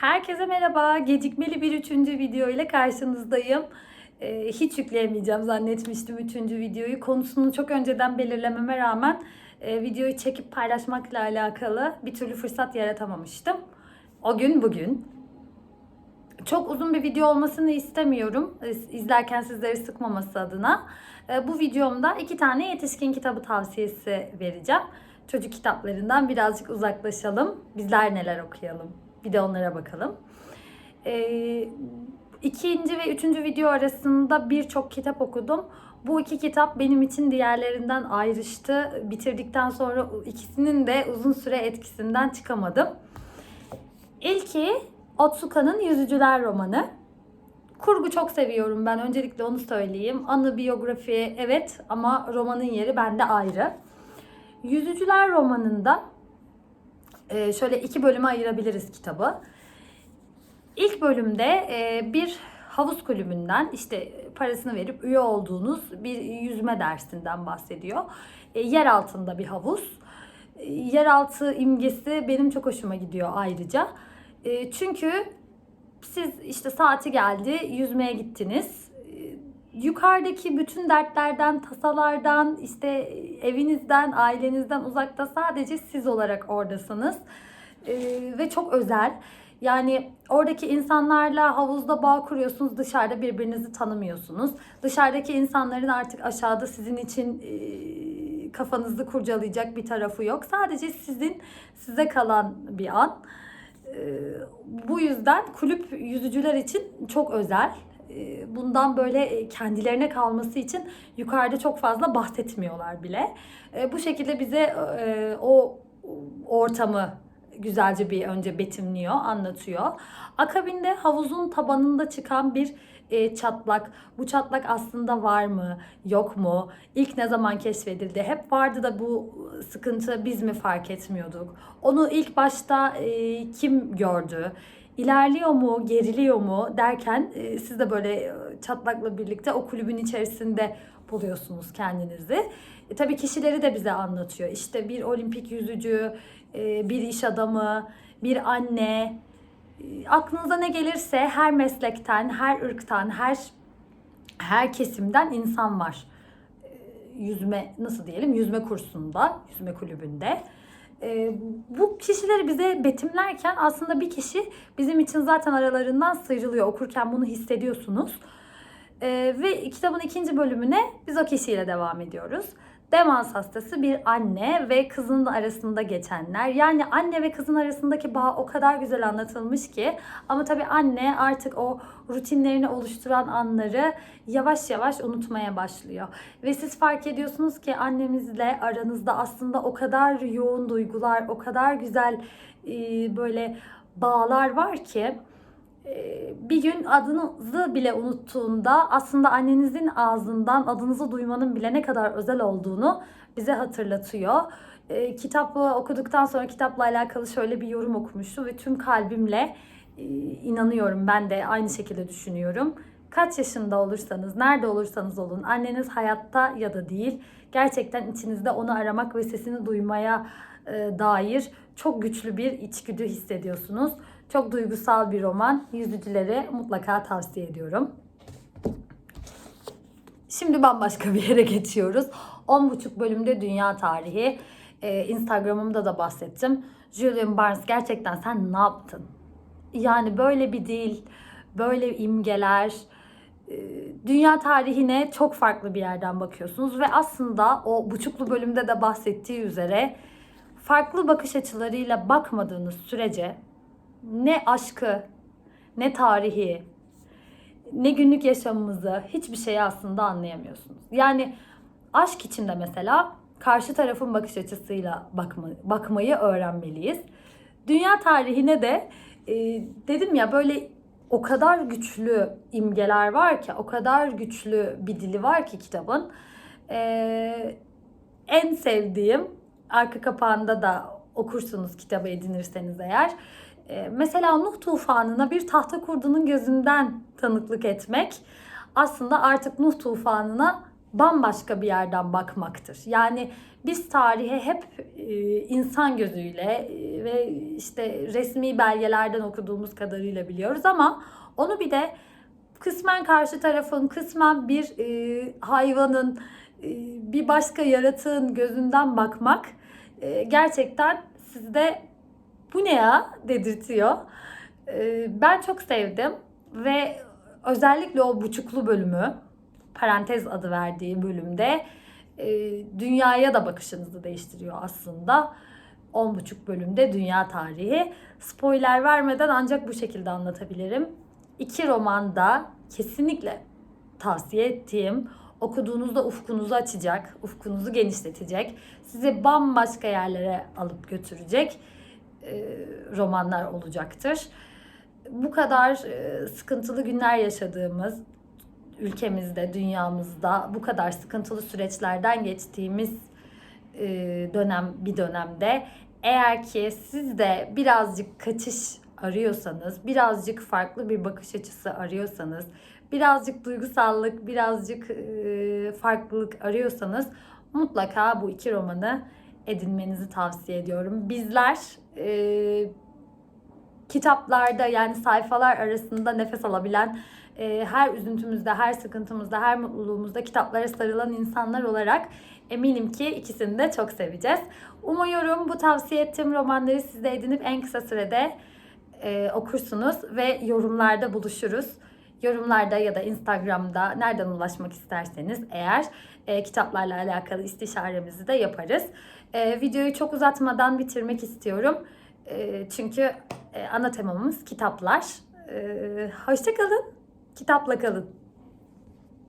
Herkese merhaba. Gecikmeli bir üçüncü video ile karşınızdayım. Ee, hiç yükleyemeyeceğim zannetmiştim üçüncü videoyu. Konusunu çok önceden belirlememe rağmen e, videoyu çekip paylaşmakla alakalı bir türlü fırsat yaratamamıştım. O gün bugün. Çok uzun bir video olmasını istemiyorum. İz- İzlerken sizleri sıkmaması adına. Ee, Bu videomda iki tane yetişkin kitabı tavsiyesi vereceğim. Çocuk kitaplarından birazcık uzaklaşalım. Bizler neler okuyalım. Bir de onlara bakalım. Ee, ikinci ve üçüncü video arasında birçok kitap okudum. Bu iki kitap benim için diğerlerinden ayrıştı. Bitirdikten sonra ikisinin de uzun süre etkisinden çıkamadım. İlki Otsuka'nın Yüzücüler romanı. Kurgu çok seviyorum ben. Öncelikle onu söyleyeyim. Anı biyografi evet ama romanın yeri bende ayrı. Yüzücüler romanında e, şöyle iki bölüme ayırabiliriz kitabı. İlk bölümde e, bir havuz kulübünden işte parasını verip üye olduğunuz bir yüzme dersinden bahsediyor. E, yer altında bir havuz. E, Yeraltı imgesi benim çok hoşuma gidiyor ayrıca. Çünkü siz işte saati geldi yüzmeye gittiniz. Yukarıdaki bütün dertlerden, tasalardan, işte evinizden, ailenizden uzakta sadece siz olarak oradasınız. E, ve çok özel. Yani oradaki insanlarla havuzda bağ kuruyorsunuz, dışarıda birbirinizi tanımıyorsunuz. Dışarıdaki insanların artık aşağıda sizin için e, kafanızı kurcalayacak bir tarafı yok. Sadece sizin size kalan bir an. E, bu yüzden kulüp yüzücüler için çok özel. E, bundan böyle kendilerine kalması için yukarıda çok fazla bahsetmiyorlar bile. E, bu şekilde bize e, o ortamı güzelce bir önce betimliyor, anlatıyor. Akabinde havuzun tabanında çıkan bir e, çatlak. Bu çatlak aslında var mı, yok mu? İlk ne zaman keşfedildi? Hep vardı da bu sıkıntı biz mi fark etmiyorduk? Onu ilk başta e, kim gördü? İlerliyor mu, geriliyor mu derken e, siz de böyle e, çatlakla birlikte o kulübün içerisinde buluyorsunuz kendinizi. E, tabii kişileri de bize anlatıyor. İşte bir olimpik yüzücü, e, bir iş adamı, bir anne, aklınıza ne gelirse her meslekten, her ırktan, her her kesimden insan var. Yüzme nasıl diyelim? Yüzme kursunda, yüzme kulübünde. E, bu kişileri bize betimlerken aslında bir kişi bizim için zaten aralarından sıyrılıyor. Okurken bunu hissediyorsunuz. E, ve kitabın ikinci bölümüne biz o kişiyle devam ediyoruz. Demans hastası bir anne ve kızının arasında geçenler. Yani anne ve kızın arasındaki bağ o kadar güzel anlatılmış ki. Ama tabii anne artık o rutinlerini oluşturan anları yavaş yavaş unutmaya başlıyor. Ve siz fark ediyorsunuz ki annemizle aranızda aslında o kadar yoğun duygular, o kadar güzel e, böyle bağlar var ki bir gün adınızı bile unuttuğunda aslında annenizin ağzından adınızı duymanın bile ne kadar özel olduğunu bize hatırlatıyor. E, kitabı okuduktan sonra kitapla alakalı şöyle bir yorum okumuştum ve tüm kalbimle e, inanıyorum ben de aynı şekilde düşünüyorum. Kaç yaşında olursanız, nerede olursanız olun, anneniz hayatta ya da değil, gerçekten içinizde onu aramak ve sesini duymaya e, dair çok güçlü bir içgüdü hissediyorsunuz. Çok duygusal bir roman. Yüzücüleri mutlaka tavsiye ediyorum. Şimdi bambaşka bir yere geçiyoruz. 10,5 bölümde dünya tarihi. Ee, Instagram'ımda da bahsettim. Julian Barnes gerçekten sen ne yaptın? Yani böyle bir dil, böyle imgeler, e, dünya tarihine çok farklı bir yerden bakıyorsunuz ve aslında o buçuklu bölümde de bahsettiği üzere farklı bakış açılarıyla bakmadığınız sürece ne aşkı, ne tarihi, ne günlük yaşamımızı hiçbir şeyi aslında anlayamıyorsunuz. Yani aşk içinde mesela karşı tarafın bakış açısıyla bakma, bakmayı öğrenmeliyiz. Dünya tarihine de e, dedim ya böyle o kadar güçlü imgeler var ki, o kadar güçlü bir dili var ki kitabın. E, en sevdiğim arka kapağında da okursunuz kitabı edinirseniz eğer. E, mesela Nuh tufanına bir tahta kurdunun gözünden tanıklık etmek aslında artık Nuh tufanına bambaşka bir yerden bakmaktır. Yani biz tarihe hep e, insan gözüyle e, ve işte resmi belgelerden okuduğumuz kadarıyla biliyoruz ama onu bir de kısmen karşı tarafın, kısmen bir e, hayvanın, bir başka yaratığın gözünden bakmak gerçekten sizde bu ne ya dedirtiyor. E, ben çok sevdim ve özellikle o buçuklu bölümü, parantez adı verdiği bölümde e, dünyaya da bakışınızı değiştiriyor aslında. 10,5 bölümde dünya tarihi. Spoiler vermeden ancak bu şekilde anlatabilirim. İki romanda kesinlikle tavsiye ettiğim, okuduğunuzda ufkunuzu açacak, ufkunuzu genişletecek, sizi bambaşka yerlere alıp götürecek romanlar olacaktır. Bu kadar e, sıkıntılı günler yaşadığımız, ülkemizde, dünyamızda bu kadar sıkıntılı süreçlerden geçtiğimiz e, dönem bir dönemde eğer ki siz de birazcık kaçış arıyorsanız, birazcık farklı bir bakış açısı arıyorsanız, birazcık duygusallık, birazcık e, farklılık arıyorsanız mutlaka bu iki romanı edinmenizi tavsiye ediyorum. Bizler e, kitaplarda yani sayfalar arasında nefes alabilen e, her üzüntümüzde, her sıkıntımızda, her mutluluğumuzda kitaplara sarılan insanlar olarak eminim ki ikisini de çok seveceğiz. Umuyorum bu tavsiye ettiğim romanları siz de edinip en kısa sürede e, okursunuz ve yorumlarda buluşuruz. Yorumlarda ya da Instagram'da nereden ulaşmak isterseniz eğer e, kitaplarla alakalı istişaremizi de yaparız. E, videoyu çok uzatmadan bitirmek istiyorum. E, çünkü e, ana temamız kitaplar. E, Hoşçakalın, kitapla kalın.